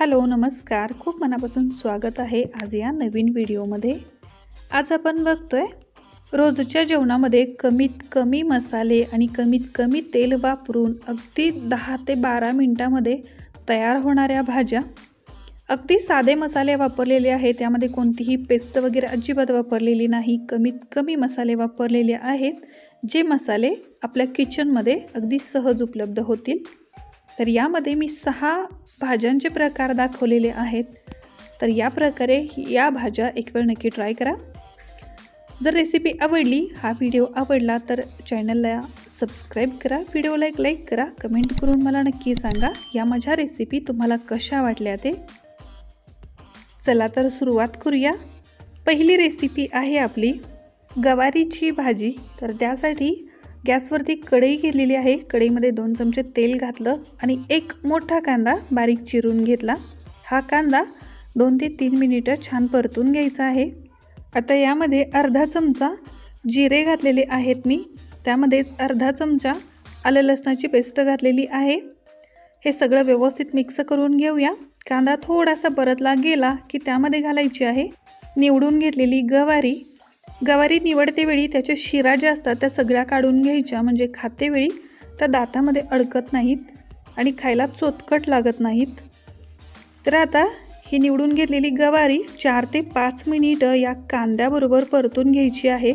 Hello नमस्कार. खूप मनापासून स्वागत आहे आज या नवीन व्हिडिओमध्ये. आज आपण बघतोय रोजच्या जेवणामध्ये कमीत कमी मसाले आणि कमीत कमी तेल वापरून अगदी दहा ते बारा मिनटामध्ये तयार होणाऱ्या भाज्या. अगदी साधे मसाले वापरलेले आहेत त्यामध्ये कोणतीही पेस्ट वगैरे अजिबात वापरलेली नाही. कमीत कमी मसाले वापरलेले आहेत जे मसाले आपल्या किचनमध्ये अगदी सहज उपलब्ध होतील. तर यामध्ये मी सहा भाज्यांचे प्रकार दाखवलेले आहेत. तर या प्रकारे या भाज्या एक वेळ नक्की ट्राय करा. जर रेसिपी आवडली हा व्हिडिओ आवडला तर चॅनलला सबस्क्राईब करा व्हिडिओला एक लाईक करा कमेंट करून मला नक्की सांगा या माझ्या रेसिपी तुम्हाला कशा वाटल्या ते. चला तर सुरुवात करूया. पहिली रेसिपी आहे आपली गवारीची भाजी. तर त्यासाठी गॅसवरती कढई घेतलेली आहे. कढईमध्ये दोन चमचे तेल घातलं आणि एक मोठा कांदा बारीक चिरून घेतला. हा कांदा दोन ते तीन मिनिटं छान परतून घ्यायचा आहे. आता यामध्ये अर्धा चमचा जिरे घातलेले आहेत मी. त्यामध्येच अर्धा चमचा आलं लसणाची पेस्ट घातलेली आहे. हे सगळं व्यवस्थित मिक्स करून घेऊया. कांदा थोडासा परतला गेला की त्यामध्ये घालायची आहे. निवडून घेतलेली गवारी गवारी निवडतेवेळी त्याच्या शिरा ज्या असतात त्या सगळ्या काढून घ्यायच्या. म्हणजे खातेवेळी त्या दातामध्ये अडकत नाहीत आणि खायला चोतकट लागत नाहीत. तर आता ही निवडून घेतलेली गवारी चार ते पाच मिनिटं या कांद्याबरोबर परतून घ्यायची आहे.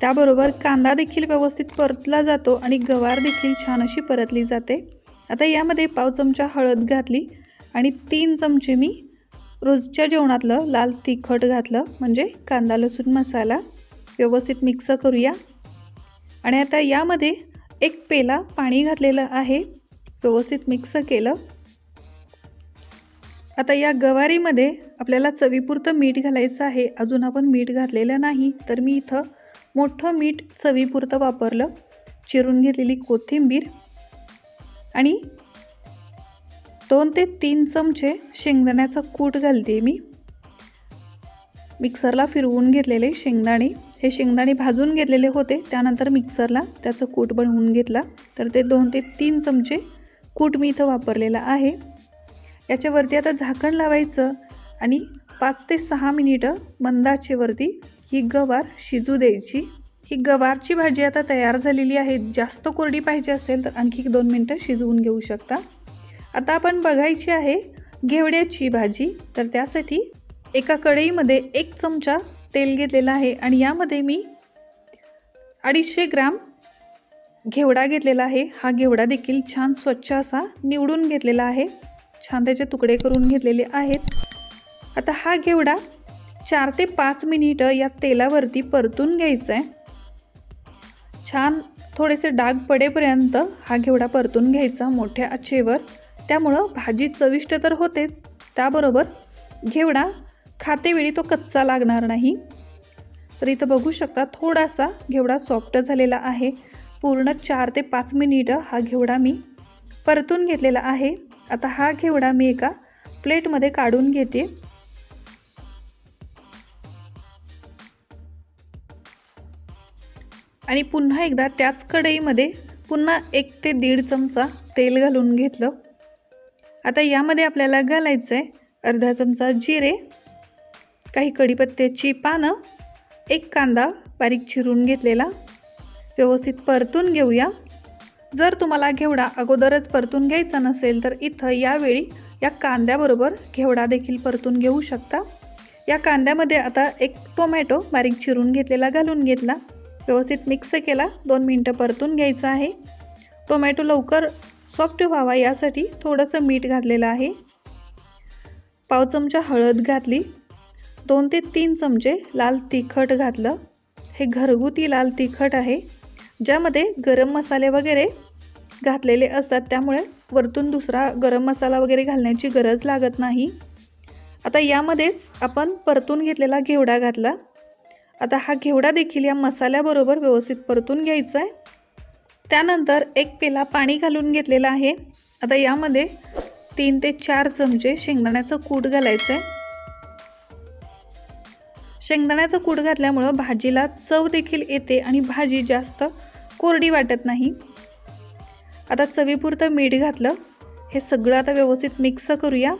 त्याबरोबर कांदा देखील व्यवस्थित परतला जातो आणि गवार देखील छान अशी परतली जाते. आता यामध्ये पाव चमचा हळद घातली आणि तीन चमचे मी रोजच्या जेवणातलं लाल तिखट घातलं म्हणजे कांदा लसूण मसाला व्यवस्थित मिक्स करूया. आणि आता यामध्ये एक पेला पाणी घातलेलं आहे व्यवस्थित मिक्स केलं. आता या गवारीमध्ये आपल्याला चवीपुरतं मीठ घालायचं आहे. अजून आपण मीठ घातलेलं नाही तर मी इथं मोठं मीठ चवीपुरतं वापरलं. चिरून घेतलेली कोथिंबीर आणि दोन ते तीन चमचे शेंगदाण्याचा कूट घालते मी. मिक्सरला फिरवून घेतलेले शेंगदाणे. हे शेंगदाणे भाजून घेतलेले होते त्यानंतर मिक्सरला त्याचं कूट बनवून घेतला. तर ते दोन ते तीन चमचे कूट मी इथं वापरलेलं आहे. याच्यावरती आता झाकण लावायचं आणि पाच ते सहा मिनिटं मंदाचेवरती ही गवार शिजू द्यायची. ही गवारची भाजी आता तयार झालेली आहे. जास्त कोरडी पाहिजे असेल तर आणखी दोन मिनटं शिजवून घेऊ शकता. आता आपण बघायची आहे घेवड्याची भाजी. तर त्यासाठी एका कढईमध्ये एक चमचा तेल घेतलेला आहे आणि यामध्ये मी अडीचशे ग्राम घेवडा घेतलेला आहे. हा घेवडा देखील छान स्वच्छ असा निवडून घेतलेला आहे. छान त्याचे तुकडे करून घेतलेले आहेत. आता हा घेवडा चार ते पाच मिनिटं या तेलावरती परतून घ्यायचा आहे छान थोडेसे डाग पडेपर्यंत हा घेवडा परतून घ्यायचा मोठ्या आचेवर. त्यामुळं भाजी चविष्ट तर होतेच. त्याबरोबर घेवडा खातेवेळी तो कच्चा लागणार नाही. तर इथं बघू शकता थोडासा घेवडा सॉफ्ट झालेला आहे. पूर्ण चार ते पाच मिनिटं हा घेवडा मी परतून घेतलेला आहे. आता हा घेवडा मी एका प्लेटमध्ये काढून घेते. आणि पुन्हा एकदा त्याच कढईमध्ये पुन्हा एक ते दीड चमचा तेल घालून घेतलं. आता यामध्ये आपल्याला घालायचं आहे अर्धा चमचा जिरे काही कढीपत्त्याची पानं एक कांदा बारीक चिरून घेतलेला. व्यवस्थित परतून घेऊया. जर तुम्हाला घेवडा अगोदरच परतून घ्यायचा नसेल तर इथं यावेळी या कांद्याबरोबर घेवडा देखील परतून घेऊ शकता. या कांद्यामध्ये आता एक टोमॅटो बारीक चिरून घेतलेला घालून घेतला. व्यवस्थित मिक्स केला. दोन मिनटं परतून घ्यायचं आहे. टोमॅटो लवकर सॉफ्ट व्हावा यासाठी थोडंसं मीठ घातलेलं आहे. पाव चमचा हळद घातली. दोन ते तीन चमचे लाल तिखट घातलं. हे घरगुती लाल तिखट आहे. ज्यामध्ये गरम मसाले वगैरे घातलेले असतात. त्यामुळे वरतून दुसरा गरम मसाला वगैरे घालण्याची गरज लागत नाही. आता यामध्येच आपण परतून घेतलेला घेवडा घातला. आता हा घेवडा देखील या मसाल्याबरोबर व्यवस्थित परतून घ्यायचा आहे. त्यानंतर एक पेला पाणी घालून घेतलेलं आहे. आता यामध्ये तीन ते चार चमचे शेंगदाण्याचं कूट घालायचं आहे शेंगदाण्याचं कूट घातल्यामुळं भाजीला चव देखील येते आणि भाजी जास्त कोरडी वाटत नाही. आता चवीपुरतं मीठ घातलं. हे सगळं आता व्यवस्थित मिक्स करूया.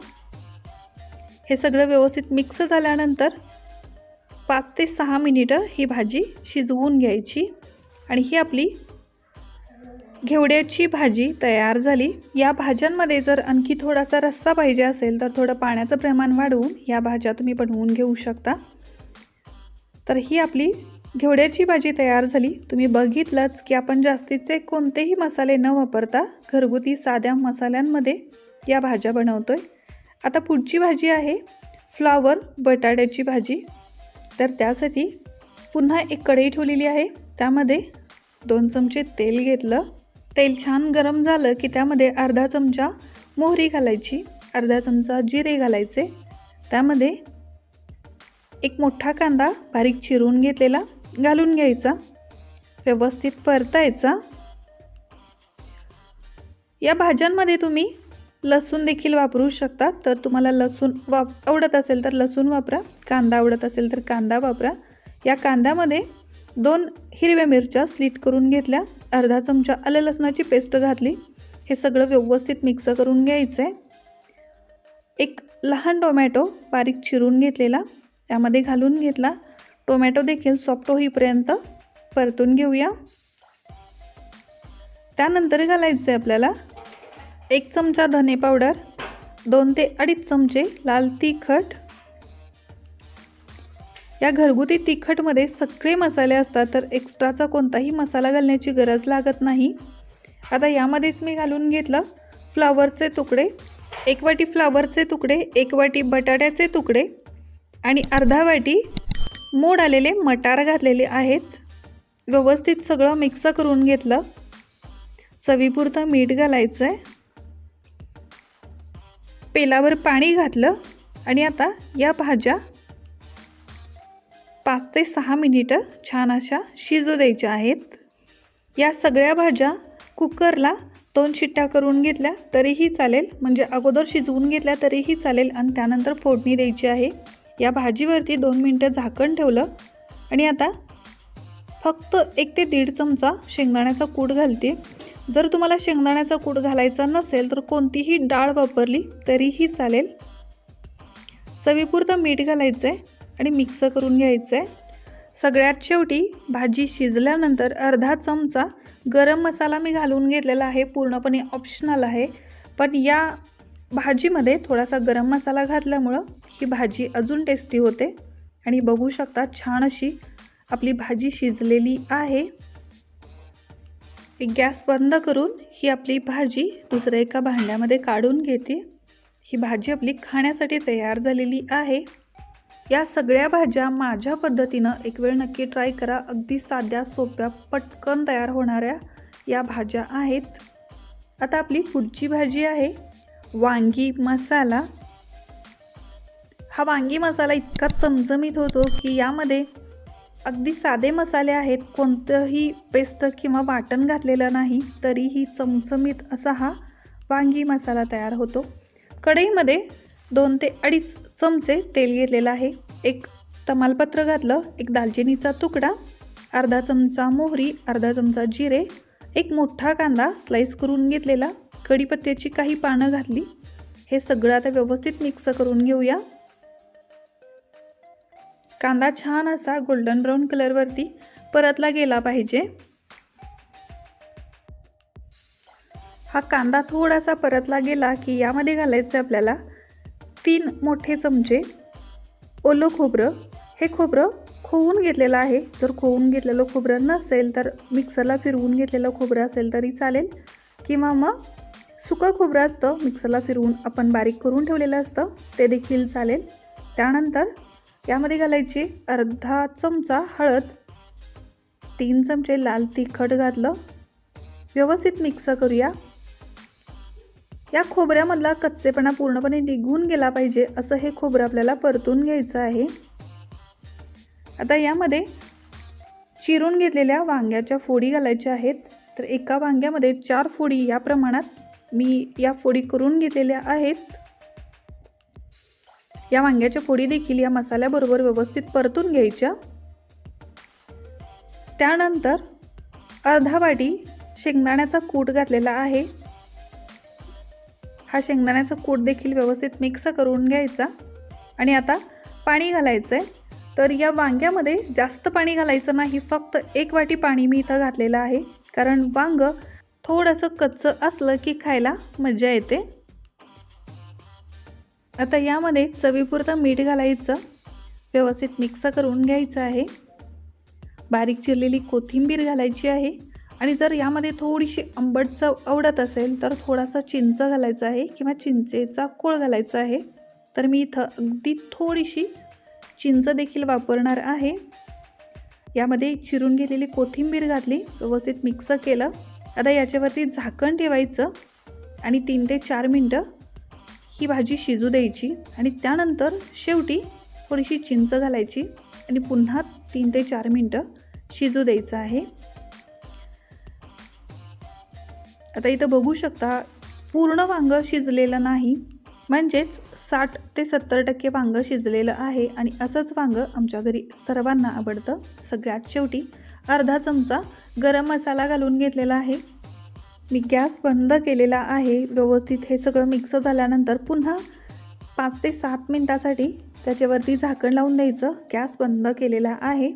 हे सगळं व्यवस्थित मिक्स झाल्यानंतर पाच ते सहा मिनिटं ही भाजी शिजवून घ्यायची आणि ही आपली घेवड्याची भाजी तयार झाली. या भाज्यांमध्ये जर आणखी थोडासा रस्सा पाहिजे असेल तर थोडं पाण्याचं प्रमाण वाढवून या भाज्या तुम्ही बनवून घेऊ शकता. तर ही आपली घेवड्याची भाजी तयार झाली. तुम्ही बघितलंच की आपण जास्तीचे कोणतेही मसाले न वापरता घरगुती साध्या मसाल्यांमध्ये या भाज्या बनवतो आहे आता पुढची भाजी आहे फ्लावर बटाट्याची भाजी. तर त्यासाठी पुन्हा एक कढई ठेवलेली आहे. त्यामध्ये दोन चमचे तेल घेतलं. तेल छान गरम झालं की त्यामध्ये अर्धा चमचा मोहरी घालायची अर्धा चमचा जिरे घालायचे. त्यामध्ये एक मोठा कांदा बारीक चिरून घेतलेला घालून घ्यायचा. व्यवस्थित परतायचा. या भाज्यांमध्ये तुम्ही लसूण देखील वापरू शकता. तर तुम्हाला लसूण वाप आवडत असेल तर लसूण वापरा कांदा आवडत असेल तर कांदा वापरा. या कांद्यामध्ये दोन हिरव्या मिरच्या स्लीट करून घेतल्या. अर्धा चमचा आलं लसणाची पेस्ट घातली. हे सगळं व्यवस्थित मिक्स करून घ्यायचं आहे एक लहान टोमॅटो बारीक चिरून घेतलेला त्यामध्ये घालून घेतला. टोमॅटो देखील सॉफ्ट होईपर्यंत परतून घेऊया. त्यानंतर घालायचं आहे आपल्याला एक चमचा धने पावडर दोन ते अडीच चमचे लाल तिखट या घरगुती तिखटमध्ये सगळे मसाले असतात तर एक्स्ट्राचा कोणताही मसाला घालण्याची गरज लागत नाही. आता यामध्येच मी घालून घेतलं फ्लावरचे तुकडे. एक वाटी फ्लावरचे तुकडे एक वाटी बटाट्याचे तुकडे आणि अर्धा वाटी मोड आलेले मटार घातलेले आहेत. व्यवस्थित सगळं मिक्स करून घेतलं. चवीपुरतं मीठ घालायचं आहे पेलावर पाणी घातलं आणि आता या भाज्या पाच ते सहा मिनिटं छान अशा शिजू द्यायच्या आहेत. या सगळ्या भाज्या कुकरला दोन शिट्ट्या करून घेतल्या तरीही चालेल म्हणजे अगोदर शिजवून घेतल्या तरीही चालेल आणि त्यानंतर फोडणी द्यायची आहे. या भाजीवरती दोन मिनटं झाकण ठेवलं आणि आता फक्त एक ते दीड चमचा शेंगदाण्याचा कूट घालते. जर तुम्हाला शेंगदाण्याचा कूट घालायचा नसेल तर कोणतीही डाळ वापरली तरीही चालेल. चवीपुरतं मीठ घालायचं आहे आणि मिक्स करून घ्यायचं आहे सगळ्यात शेवटी भाजी शिजल्यानंतर अर्धा चमचा गरम मसाला मी घालून घेतलेला आहे पूर्णपणे ऑप्शनल आहे. पण या भाजीमध्ये थोडासा गरम मसाला घातल्यामुळं ही भाजी अजून टेस्टी होते. आणि बघू शकता छान अशी आपली भाजी शिजलेली आहे. एक गॅस बंद करून ही आपली भाजी दुसऱ्या एका भांड्यामध्ये काढून घेते. ही भाजी आपली खाण्यासाठी तयार झालेली आहे. या सगळ्या भाज्या माझ्या पद्धतीनं एक वेळ नक्की ट्राय करा. अगदी साध्या सोप्या पटकन तयार होणाऱ्या या भाज्या आहेत. आता आपली पुढची भाजी आहे वांगी मसाला. हा वांगी मसाला इतका चमचमीत होतो की यामध्ये अगदी साधे मसाले आहेत. कोणतंही पेस्ट किंवा वाटण घातलेलं नाही तरीही चमचमीत असा हा वांगी मसाला तयार होतो. कढईमध्ये दोन ते अडीच चमचे तेल घेतलेलं आहे. एक तमालपत्र घातलं एक दालचिनीचा तुकडा अर्धा चमचा मोहरी अर्धा चमचा जिरे एक मोठा कांदा स्लाईस करून घेतलेला कढीपत्त्याची काही पानं घातली. हे सगळं आता व्यवस्थित मिक्स करून घेऊया. कांदा छान असा गोल्डन ब्राऊन कलरवरती परतला गेला पाहिजे. हा कांदा थोडासा परतला गेला की यामध्ये घालायचं आपल्याला तीन मोठे चमचे ओलं खोबरं हे खोबरं खोवून घेतलेलं आहे. जर खोवून घेतलेलं खोबरं नसेल तर मिक्सरला फिरवून घेतलेलं खोबरं असेल तरी चालेल. किंवा मग सुकं खोबरं असतं मिक्सरला फिरवून आपण बारीक करून ठेवलेलं असतं ते देखील चालेल. त्यानंतर यामध्ये घालायची अर्धा चमचा हळद तीन चमचे लाल तिखट घातलं. व्यवस्थित मिक्स करूया. या खोबऱ्यामधला कच्चेपणा पूर्णपणे निघून गेला पाहिजे असं हे खोबरं आपल्याला परतून घ्यायचं आहे. आता यामध्ये चिरून घेतलेल्या वांग्याच्या फोडी घालायच्या आहेत. तर एका वांग्यामध्ये चार फोडी या प्रमाणात मी या फोडी करून घेतलेल्या आहेत. या वांग्याच्या फोडी देखील या मसाल्याबरोबर व्यवस्थित परतून घ्यायच्या. त्यानंतर अर्धा वाटी शेंगदाण्याचा कूट घातलेला आहे. हा शेंगदाण्याचा कूट देखील व्यवस्थित मिक्स करून घ्यायचा. आणि आता पाणी घालायचं आहे तर या वांग्यामध्ये जास्त पाणी घालायचं नाही फक्त एक वाटी पाणी मी इथं घातलेलं आहे. कारण वांग थोडंसं कच्चं असलं की खायला मजा येते. आता यामध्ये चवीपुरतं मीठ घालायचं. व्यवस्थित मिक्स करून घ्यायचं आहे. बारीक चिरलेली कोथिंबीर घालायची आहे. आणि जर यामध्ये थोडीशी आंबट चव आवडत असेल तर थोडासा चिंच घालायचा आहे किंवा चिंचेचा कोळ घालायचा आहे. तर मी इथं अगदी थोडीशी चिंच देखील वापरणार आहे. यामध्ये चिरून घेतलेली कोथिंबीर घातली व्यवस्थित मिक्स केलं. आता याच्यावरती झाकण ठेवायचं आणि तीन ते चार मिनटं ही भाजी शिजू द्यायची आणि त्यानंतर शेवटी थोडीशी चिंच घालायची आणि पुन्हा तीन ते चार मिनटं शिजू द्यायचं आहे. आता इथं बघू शकता पूर्ण वांग शिजलेलं नाही. म्हणजेच साठ ते सत्तर टक्के वांगं शिजलेलं आहे आणि असंच वांग आमच्या घरी सर्वांना आवडतं. सगळ्यात शेवटी अर्धा चमचा गरम मसाला घालून घेतलेला आहे. मी गॅस बंद केलेला आहे. व्यवस्थित हे सगळं मिक्स झाल्यानंतर पुन्हा पाच ते सात मिनटासाठी त्याच्यावरती झाकण लावून द्यायचं. गॅस बंद केलेला आहे.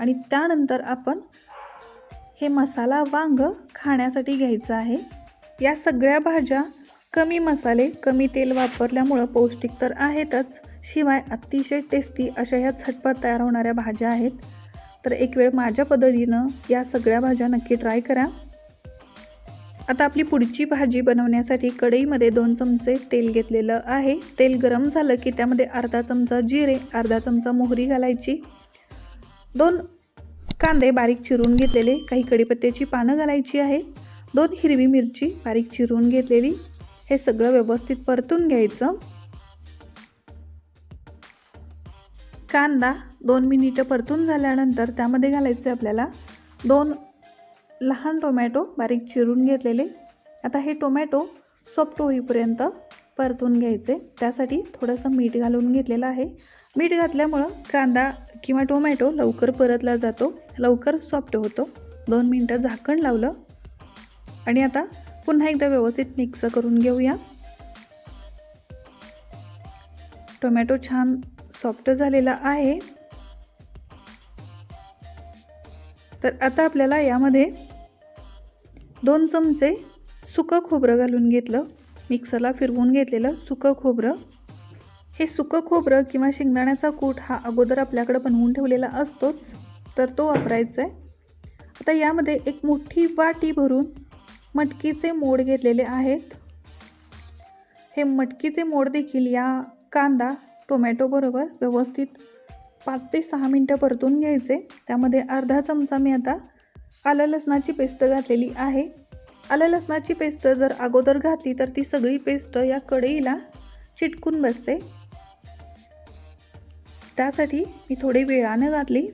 आणि त्यानंतर आपण हे मसाला वांग खाण्यासाठी घ्यायचं आहे. या सगळ्या भाज्या कमी मसाले कमी तेल वापरल्यामुळं पौष्टिक तर आहेतच शिवाय अतिशय टेस्टी अशा ह्या झटपट तयार होणाऱ्या भाज्या आहेत. तर एक वेळ माझ्या पद्धतीनं या सगळ्या भाज्या नक्की ट्राय करा. आता आपली पुढची भाजी बनवण्यासाठी कढईमध्ये दोन चमचे तेल घेतलेलं आहे. तेल गरम झालं की त्यामध्ये अर्धा चमचा जिरे अर्धा चमचा मोहरी घालायची. दोन कांदे बारीक चिरून घेतलेले काही कडीपत्त्याची पानं घालायची आहे. दोन हिरवी मिरची बारीक चिरून घेतलेली. हे सगळं व्यवस्थित परतून घ्यायचं. कांदा दोन मिनिटं परतून झाल्यानंतर त्यामध्ये घालायचे आपल्याला दोन लहान टोमॅटो बारीक चिरून घेतलेले. आता हे टोमॅटो सॉफ्ट होईपर्यंत परतून घ्यायचे. त्यासाठी थोडंसं मीठ घालून घेतलेलं आहे. मीठ घातल्यामुळं कांदा किंवा टोमॅटो लवकर परतला जातो लवकर सॉफ्ट होतो. दोन मिनटं झाकण लावलं. आणि आता पुन्हा एकदा व्यवस्थित मिक्स करून घेऊया. टोमॅटो छान सॉफ्ट झालेला आहे. तर आता आपल्याला यामध्ये दोन चमचे सुकं खोबरं घालून घेतलं. मिक्सरला फिरवून घेतलेलं सुकं खोबरं. हे सुकं खोबरं किंवा शेंगदाण्याचा कूट हा अगोदर आपल्याकडं बनवून ठेवलेला असतोच तर तो वापरायचा आहे आता यामध्ये एक मोठी वाटी भरून मटकीचे मोड घेतलेले आहेत. हे मटकीचे मोड देखील या कांदा टोमॅटोबरोबर व्यवस्थित पाच ते सहा मिनटं परतून घ्यायचे. त्यामध्ये अर्धा चमचा मी आता आलं लसणाची पेस्ट घातलेली आहे. आलं लसणाची पेस्ट जर अगोदर घातली तर ती सगळी पेस्ट या कढईला चिटकून बसते. त्यासाठी मी थोडी वेळानं घातली.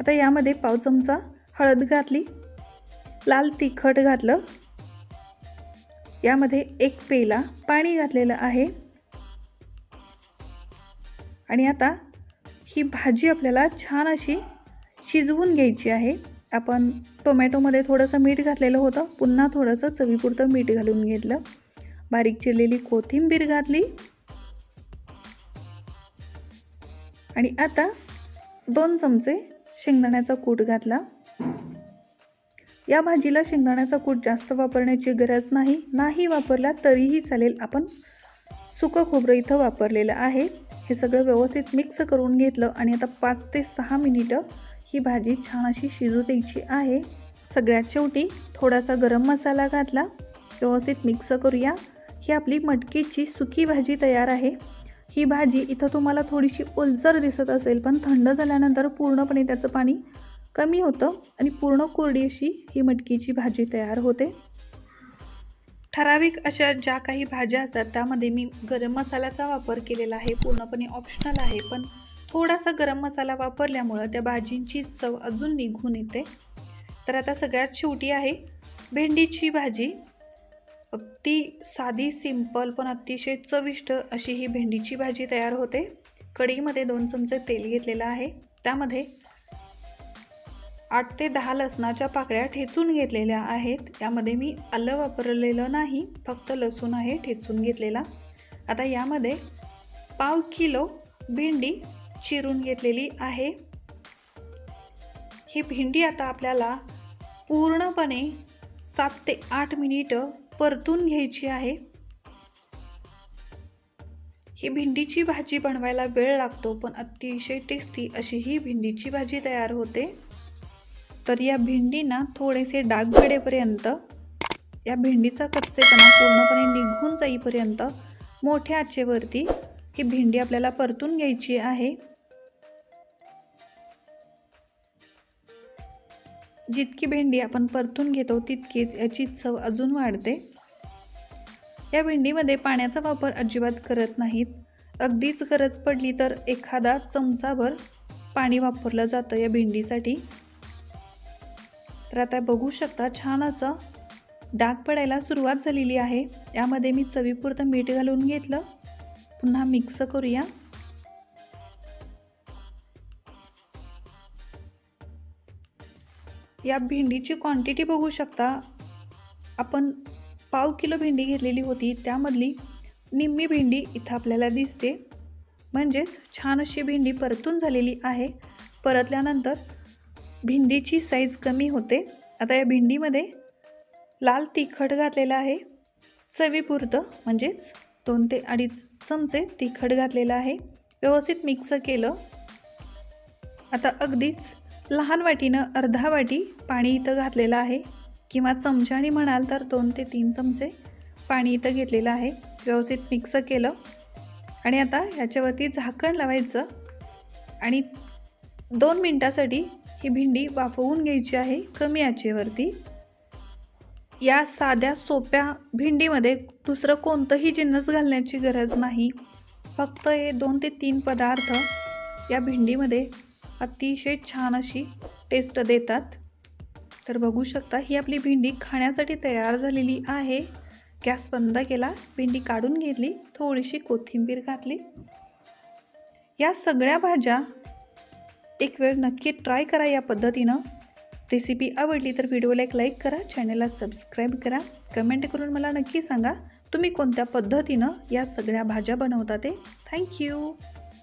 आता यामध्ये पाव चमचा हळद घातली. लाल तिखट घातलं. यामध्ये एक पेला पाणी घातलेलं आहे. आणि आता ही भाजी आपल्याला छान अशी शिजवून घ्यायची आहे. आपण टोमॅटोमध्ये थोडंसं मीठ घातलेलं होतं. पुन्हा थोडंसं चवीपुरतं मीठ घालून घेतलं. बारीक चिरलेली कोथिंबीर घातली. आणि आता दोन चमचे शेंगदाण्याचा कूट घातला. या भाजीला शेंगदाण्याचा कूट जास्त वापरण्याची गरज नाही. नाही वापरला तरीही चालेल. आपण सुकं खोबरं इथं वापरलेलं आहे. हे सगळं व्यवस्थित मिक्स करून घेतलं आणि आता पाच ते सहा मिनिटं ही भाजी छान अशी शिजू द्यायची आहे. सगळ्यात शेवटी थोडासा गरम मसाला घातला. व्यवस्थित मिक्स करूया. ही आपली मटकीची सुकी भाजी तयार आहे. ही भाजी इथं तुम्हाला थोडीशी ओलसर दिसत असेल पण थंड झाल्यानंतर पूर्णपणे त्याचं पाणी कमी होतं आणि पूर्ण कोरडी अशी ही मटकीची भाजी तयार होते. ठराविक अशा ज्या काही भाज्या असतात त्यामध्ये मी गरम मसाल्याचा वापर केलेला आहे. पूर्णपणे ऑप्शनल आहे पण थोडासा गरम मसाला वापरल्यामुळं त्या भाजींची चव अजून निघून येते. तर आता सगळ्यात शेवटी आहे भेंडीची भाजी. अगदी साधी सिंपल पण अतिशय चविष्ट अशी ही भेंडीची भाजी तयार होते. कढईमध्ये दोन चमचे तेल घेतलेलं आहे. त्यामध्ये आठ ते दहा लसणाच्या पाकळ्या ठेचून घेतलेल्या आहेत. यामध्ये मी आलं वापरलेलं नाही फक्त लसूण आहे ठेचून घेतलेला. आता यामध्ये पाव किलो भेंडी चिरून घेतलेली आहे. ही भेंडी आता आपल्याला पूर्णपणे सात ते आठ मिनिटं परतून घ्यायची आहे. ही भेंडीची भाजी बनवायला वेळ लागतो पण अतिशय टेस्टी अशी ही भेंडीची भाजी तयार होते. तर या भेंडीना थोडेसे डाग पडेपर्यंत या भेंडीचा कच्चेपणा पूर्णपणे निघून जाईपर्यंत मोठ्या आचेवरती ही भेंडी आपल्याला परतून घ्यायची आहे. जितकी भेंडी आपण परतून घेतो तितकीच याची चव अजून वाढते. या भेंडीमध्ये पाण्याचा वापर अजिबात करत नाहीत. अगदीच गरज पडली तर एखादा चमचाभर पाणी वापरलं जातं या भेंडीसाठी. तर आता बघू शकता छान असं डाग पडायला सुरुवात झालेली आहे. यामध्ये मी चवीपुरतं मीठ घालून घेतलं. पुन्हा मिक्स करूया. या भेंडीची क्वांटिटी बघू शकता. आपण पाव किलो भेंडी घेतलेली होती. त्यामधली निम्मी भेंडी इथं आपल्याला दिसते. म्हणजेच छान अशी भेंडी परतून झालेली आहे. परतल्यानंतर भेंडीची साईज कमी होते. आता या भेंडीमध्ये लाल तिखट घातलेलं आहे. चवीपुरतं म्हणजेच दोन ते अडीच चमचे तिखट घातलेलं आहे. व्यवस्थित मिक्स केलं. आता अगदीच लहान वाटीनं अर्धा वाटी पाणी इथं घातलेलं आहे. किंवा चमच्याने म्हणाल तर दोन ते तीन चमचे पाणी इथं घेतलेलं आहे. व्यवस्थित मिक्स केलं. आणि आता ह्याच्यावरती झाकण लावायचं. आणि दोन मिनटासाठी ही भेंडी वाफवून घ्यायची आहे कमी आचेवरती. या साध्या सोप्या भिंडीमध्ये दुसरं कोणतंही जिन्नस घालण्याची गरज नाही. फक्त हे दोन ते तीन पदार्थ या भिंडीमध्ये अतिशय छान अशी टेस्ट देतात. तर बघू शकता ही आपली भेंडी खाण्यासाठी तयार झालेली आहे. गॅस बंद केला भेंडी काढून घेतली थोडीशी कोथिंबीर घातली. या सगळ्या भाज्या एक वेळ नक्की ट्राय करा या पद्धतीनं. रेसिपी आवडली तर व्हिडिओला एक लाईक करा चॅनलला सबस्क्राईब करा. कमेंट करून मला नक्की सांगा तुम्ही कोणत्या पद्धतीनं या सगळ्या भाज्या बनवता ते. थँक्यू